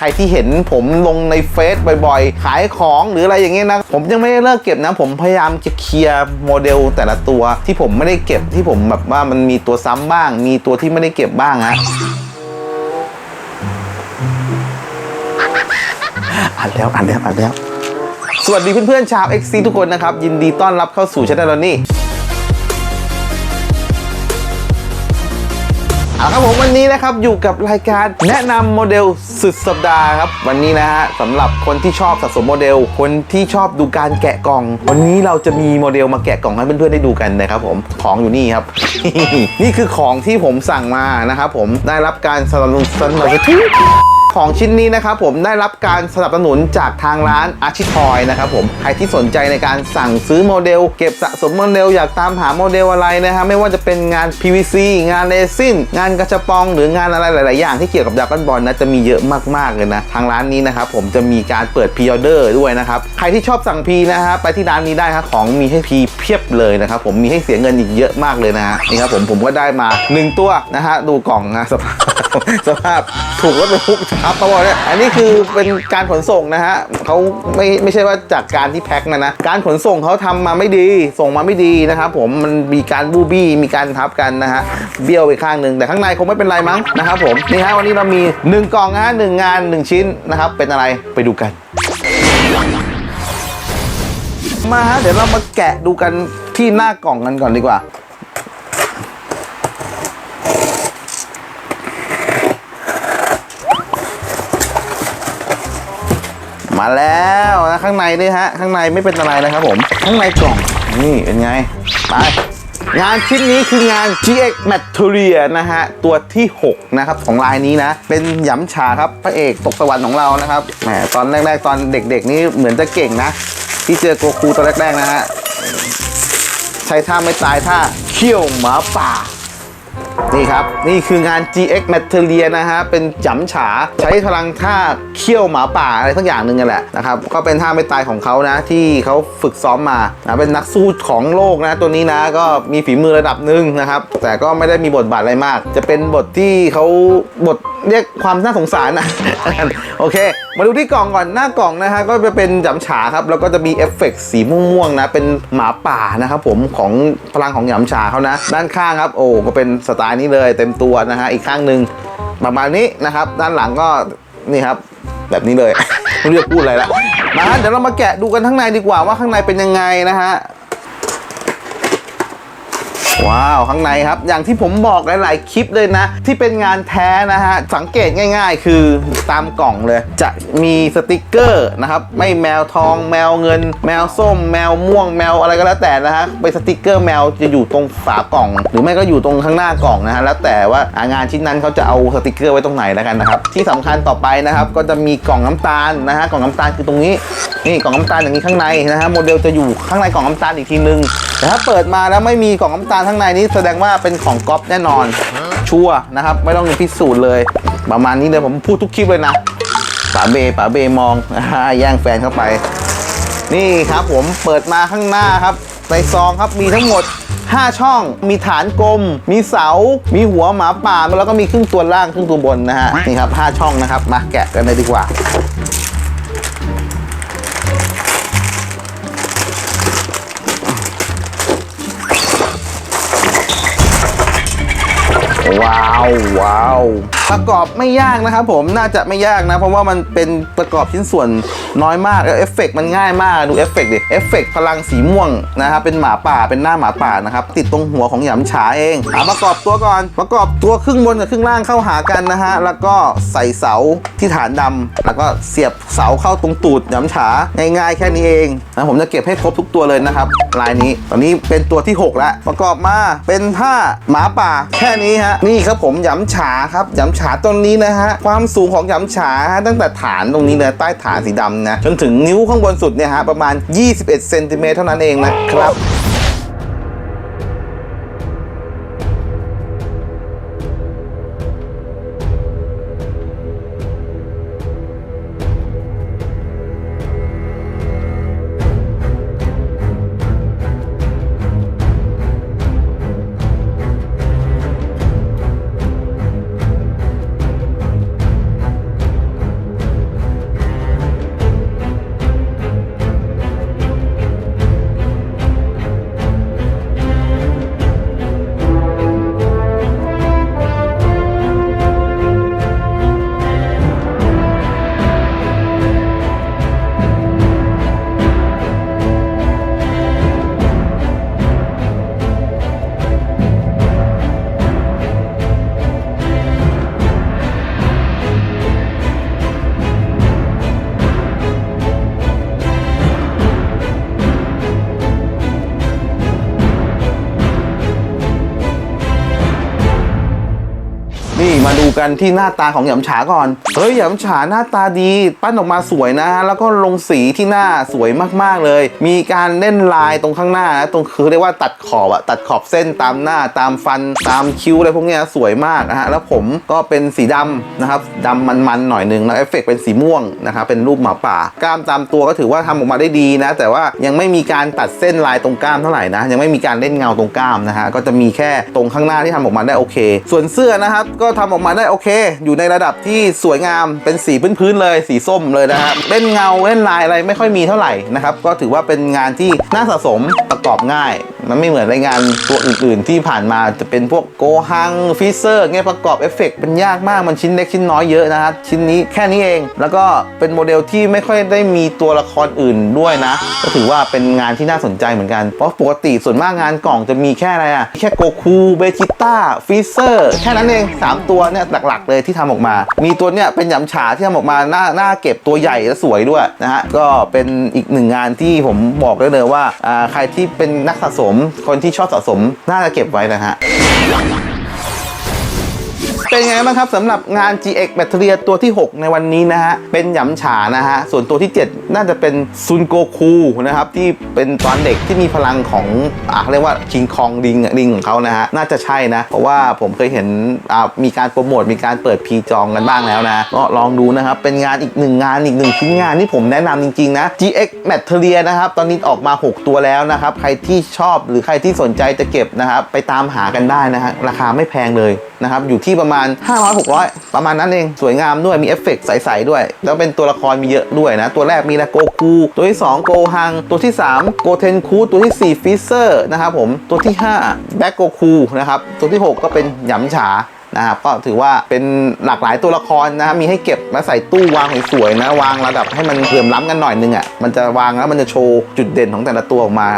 ใครที่เห็นผมลงในเฟซบ่อยๆ ขายของหรืออะไรอย่างเงี้ยนะ ผมยังไม่ได้เลิกเก็บนะ ผมพยายามจะเคลียร์โมเดลแต่ละตัวที่ผมไม่ได้เก็บที่ผมแบบว่ามันมีตัวซ้ำบ้าง มีตัวที่ไม่ได้เก็บบ้างฮะอัดแล้วอัดแล้วอัดแล้ว สวัสดีเพื่อนๆชาว XC ทุกคนนะครับ ยินดีต้อนรับเข้าสู่ช anel เรานี่ เอาครับผมวันนี้นะครับอยู่กับรายการแนะนำโมเดลสุดสัปดาห์ครับ วันนี้นะฮะสำหรับคนที่ชอบสะสมโมเดล คนที่ชอบดูการแกะกล่อง วันนี้เราจะมีโมเดลมาแกะกล่องให้เพื่อนๆได้ดูกันนะครับผมของอยู่นี่ครับ นี่คือของที่ผมสั่งมานะครับผมได้รับการสนับสนุนสนับสนุน ของชิ้นนี้นะครับผมได้รับการสนับสนุนจากทางร้านอาชิทอยนะครับผมใครที่สนใจในการสั่งซื้อโมเดล เก็บสะสมโมเดลอยากตามหาโมเดลอะไรนะฮะไม่ว่าจะเป็นงาน PVC งานเรซินงานกระชับปอง หรืองานอะไรหลาย ๆ อย่างที่เกี่ยวกับดราก้อนบอลนะจะมีเยอะมาก ๆ เลยนะ ทางร้านนี้นะครับผมจะมีการเปิดพ r ออเดอร์ด้วยนะครับ ใครที่ชอบสั่งพีนะฮะไปที่ร้านนี้ได้ครับของมีให้พีเพียบเลยนะครับผมมีให้เสียเงินอีกเยอะมากเลยนะฮะนี่ครับผมผมก็ได้มาหนึ่งตัวนะฮะดูกล่องนะสภาพ สภาพถูกรถบรรทุกทับเขาบอกเนี่ยอันนี้คือเป็นการขนส่งนะฮะเขาไม่ไม่ใช่ว่าจากการที่แพ็คมานะ การขนส่งเขาทำมาไม่ดี ส่งมาไม่ดีนะครับผมมันมีการบูบี้มีการทับกันนะฮะเบี้ยวไปข้างหนึ่งแต่ข้างในคงไม่เป็นไรมั้งนะครับผมนี่ฮะวันนี้เรามีหนึ่งกล่องนะฮะหนึ่งงานหนึ่งชิ้นนะครับเป็นอะไรไปดูกัน มาฮะเดี๋ยวเรามาแกะดูกันที่หน้ากล่องกันก่อนดีกว่า มาแล้วนะข้างในนี่ฮะ ข้างในไม่เป็นอะไรนะครับผม ข้างในกล่องนี่เป็นไง ไปงานชิ้นนี้คืองาน GX Materia นะฮะ ตัวที่ 6 นะครับ ของลายนี้นะ เป็นหยำฉาครับพระเอกตกสวรรค์ของเรานะครับแหมตอนแรกๆ ตอนเด็กๆ นี่เหมือนจะเก่งนะ ที่เจอโกคูตอนแรกๆ นะฮะ ใช้ท่าไม่ตายท่าเขี้ยวหมาป่า นี่ครับ นี่คืองาน GX Material นะฮะ เป็นจำฉาใช้พลังท่าเขี้ยวหมาป่าอะไรทั้งอย่างหนึ่งกันแหละนะครับ ก็เป็นท่าไม่ตายของเขานะ ที่เขาฝึกซ้อมมานะเป็นนักสู้ของโลกนะ ตัวนี้นะ ก็มีฝีมือระดับหนึ่งนะครับ แต่ก็ไม่ได้มีบทบาทอะไรมาก จะเป็นบทที่เขาบท เรียกความน่าสงสารนะโอเค มาดูที่กล่องก่อนหน้ากล่องนะฮะก็จะเป็นจำฉาครับแล้วก็จะมีเอฟเฟกต์สีม่วงๆนะเป็นหมาป่านะครับผมของพลังของหยำฉาเขานะ ด้านข้างครับ โอ้ก็เป็นสไตล์นี้เลยเต็มตัวนะฮะอีกข้างหนึ่งประมาณนี้นะครับด้านหลังก็นี่ครับแบบนี้เลยไม่รู้จะพูดอะไรละมาฮะเดี๋ยวเรามาแกะดูกันข้างในดีกว่าว่าข้างในเป็นยังไงนะฮะ ว้าวข้างในครับ อย่างที่ผมบอกหลาย ๆ คลิปเลยนะ ที่เป็นงานแท้นะฮะ สังเกตง่าย ๆ คือตามกล่องเลย จะมีสติกเกอร์นะครับ ไม่แมวทองแมวเงิน แมวส้ม แมวม่วงแมวอะไรก็แล้วแต่นะฮะไปสติกเกอร์แมวจะอยู่ตรงฝากล่อง หรือไม่ก็อยู่ตรงข้างหน้ากล่องนะฮะแล้วแต่ว่างานชิ้นนั้นเขาจะเอาสติกเกอร์ไว้ตรงไหนแล้วกันนะครับที่สำคัญต่อไปนะครับ ก็จะมีกล่องน้ำตาลนะฮะกล่องน้ำตาลคือตรงนี้นี่กล่องน้ำตาลอย่างนี้ข้างในนะฮะโมเดลจะอยู่ข้างในกล่องน้ำตาลอีกทีนึงแต่ถ้าเปิดมาแล้วไม่มีกล่องน้ำตาลข้างในนี้แสดงว่าเป็นของก๊อปแน่นอน ชัวร์นะครับ ไม่ต้องพิสูจน์เลย ประมาณนี้เลยผมพูดทุกคลิปเลยนะป๋าเบป๋าเบมองอ่าแย่งแฟนเข้าไป นี่ครับผมเปิดมาข้างหน้าครับในซองครับมีทั้งหมด 5 ช่อง มีฐานกลม มีเสา มีหัวหมาป่าแล้วก็มีครึ่งตัวล่างครึ่งตัวบนนะฮะนี่ครับ5ช่องนะครับ มาแกะกันเลยดีกว่า ว้าวว้าว ประกอบไม่ยากนะครับผมน่าจะไม่ยากนะ เพราะว่ามันเป็นประกอบชิ้นส่วนน้อยมากแล้วเอฟเฟกต์มันง่ายมากดูเอฟเฟกต์ดิเอฟเฟกต์พลังสีม่วงนะครับเป็นหมาป่าเป็นหน้าหมาป่านะครับติดตรงหัวของหยำฉาเองอะประกอบตัวก่อนประกอบตัวครึ่งบนกับครึ่งล่างเข้าหากันนะฮะแล้วก็ใส่เสาที่ฐานดำแล้วก็เสียบเสาเข้าตรงตูดหยำฉาง่ายๆแค่นี้เองนะผมจะเก็บให้ครบทุกตัวเลยนะครับลายนี้ตอนนี้เป็นตัวที่หกแล้ว ประกอบมาเป็นท่าหมาป่าแค่นี้ฮะนี่ครับผมหยำฉาครับหยำฉาต้นนี้นะฮะความสูงของหยำฉาฮะตั้งแต่ฐานตรงนี้เลยใต้ฐานสีดำนะจนถึงนิ้วข้างบนสุดเนี่ยฮะประมาณ 21เซนติเมตรเท่านั้นเองนะครับ กันที่หน้าตาของหยำฉาก่อน เฮ้ยหยำฉาหน้าตาดี ปั้นออกมาสวยนะฮะแล้วก็ลงสีที่หน้าสวยมากๆเลย มีการเล่นลายตรงข้างหน้านะตรงคือเรียกว่าตัดขอบอะตัดขอบเส้นตามหน้าตามฟันตามคิ้วอะไรพวกเนี้ยสวยมากนะฮะแล้วผมก็เป็นสีดำนะครับดำมันๆหน่อยหนึงแล้วเอฟเฟกต์เป็นสีม่วงนะครับเป็นรูปหมาป่ากล้ามตามตัวก็ถือว่าทำออกมาได้ดีนะ แต่ว่ายังไม่มีการตัดเส้นลายตรงกล้ามเท่าไหร่นะ ยังไม่มีการเล่นเงาตรงกล้ามนะฮะก็จะมีแค่ตรงข้างหน้าที่ทำออกมาได้โอเค ส่วนเสื้อนะครับก็ทำออกมาได้โอเค อยู่ในระดับที่สวยงามเป็นสีพื้นๆเลย สีส้มเลยนะครับเล่นเงาเล่นลายอะไรไม่ค่อยมีเท่าไหร่นะครับก็ถือว่าเป็นงานที่น่าสะสมประกอบง่าย มันไม่เหมือนในงานตัวอื่น ๆ ที่ผ่านมาจะเป็นพวกโกฮังฟิเซอร์เงี้ยประกอบเอฟเฟกต์เป็นยากมากมันชิ้นเล็กชิ้นน้อยเยอะนะครับชิ้นนี้แค่นี้เอง แล้วก็เป็นโมเดลที่ไม่ค่อยได้มีตัวละครอื่นด้วยนะ ก็ถือว่าเป็นงานที่น่าสนใจเหมือนกัน เพราะปกติส่วนมากงานกล่องจะมีแค่อะไรอะแค่โกคูเบจิต้าฟิเซอร์แค่นั้นเอง 3 ตัวเนี่ยหลัก ๆ เลยที่ทำออกมา มีตัวเนี่ยเป็นหยำฉาที่ทำออกมาหน้าหน้าเก็บตัวใหญ่และสวยด้วยนะฮะก็เป็นอีกหนึ่งงานที่ผมบอกได้เลยว่าอ่าใครที่เป็นนักสะสมคนที่ชอบสะสมน่าจะเก็บไว้นะฮะ เป็นไงบ้างครับสำหรับงาน GX แบตเตอรี่ตัวที่ 6 ในวันนี้นะฮะ เป็นหยำฉานะฮะ ส่วนตัวที่ 7 น่าจะเป็นซุนโกคูนะครับ ที่เป็นตอนเด็กที่มีพลังของอะเรียกว่าคิงคองดิงดิงของเขานะฮะ น่าจะใช่นะ เพราะว่าผมเคยเห็นอ่ามีการโปรโมท มีการเปิดพีจองกันบ้างแล้วนะ ก็ลองดูนะครับ เป็นงานอีกหนึ่งงานอีกหนึ่งชิ้นงานที่ผมแนะนำจริงๆนะ GX Material นะครับ ตอนนี้ออกมา 6 ตัวแล้วนะครับ ใครที่ชอบหรือใครที่สนใจจะเก็บนะครับ ไปตามหากันได้นะฮะ ราคาไม่แพงเลยนะครับ อยู่ที่ประมาณ500 600 ประมาณนั้นเอง สวยงามด้วยมีเอฟเฟกต์ใสๆด้วย แล้วเป็นตัวละครมีเยอะด้วยนะ ตัวแรกมีนะโกคูตัวที่ 2 โกฮัง ตัวที่ 3 โกเทนคูตัวที่ 4 ฟิเซอร์นะครับผมตัวที่ 5 แบ็กโกคูนะครับตัวที่ 6 ก็เป็นหยำฉา นะครับก็ถือว่าเป็นหลากหลายตัวละครนะครับมีให้เก็บมาใส่ตู้วางสวยๆนะวางระดับให้มันเหลื่อมล้ำกันหน่อยนึงอะมันจะวางแล้วมันจะโชว์จุดเด่นของแต่ละตัวออกมา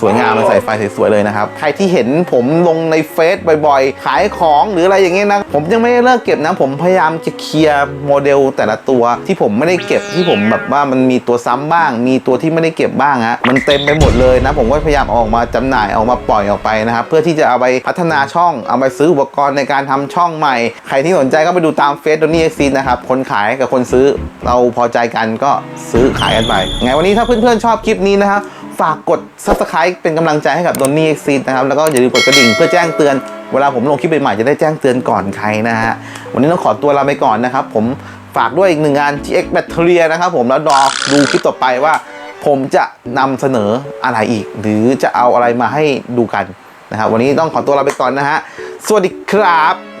สวยงามมันใส่ไฟสวยๆเลยนะครับ ใครที่เห็นผมลงในเฟซบ่อยๆ ขายของหรืออะไรอย่างเงี้ยนะ ผมยังไม่ได้เลิกเก็บนะ ผมพยายามจะเคลียร์โมเดลแต่ละตัวที่ผมไม่ได้เก็บที่ผมแบบว่ามันมีตัวซ้ำบ้าง มีตัวที่ไม่ได้เก็บบ้างฮะมันเต็มไปหมดเลยนะ ผมก็พยายามออกมาจำหน่ายอออกมาปล่อยออกไปนะครับเพื่อที่จะเอาไปพัฒนาช่องเอาไปซื้ออุปกรณ์ในการทำช่องใหม่ ใครที่สนใจก็ไปดูตามเฟซโดนี่เอ็กซีนะครับ คนขายกับคนซื้อเราพอใจกันก็ซื้อขายกันไป ไงวันนี้ถ้าเพื่อนๆชอบคลิปนี้นะครับ ฝากกด subscribe เป็นกำลังใจให้กับโดนี่เอ็กซีนะครับ แล้วก็อย่าลืมกดกระดิ่งเพื่อแจ้งเตือน เวลาผมลงคลิปใหม่ๆจะได้แจ้งเตือนก่อนใครนะฮะ วันนี้ต้องขอตัวลาไปก่อนนะครับ ผมฝากด้วยอีกหนึ่งงาน GX Battery นะครับผมแล้วรอดูคลิปต่อไปว่า ผมจะนำเสนออะไรอีก หรือจะเอาอะไรมาให้ดูกันนะครับวันนี้ต้องขอตัวลาไปก่อนนะฮะ สวัสดีครับ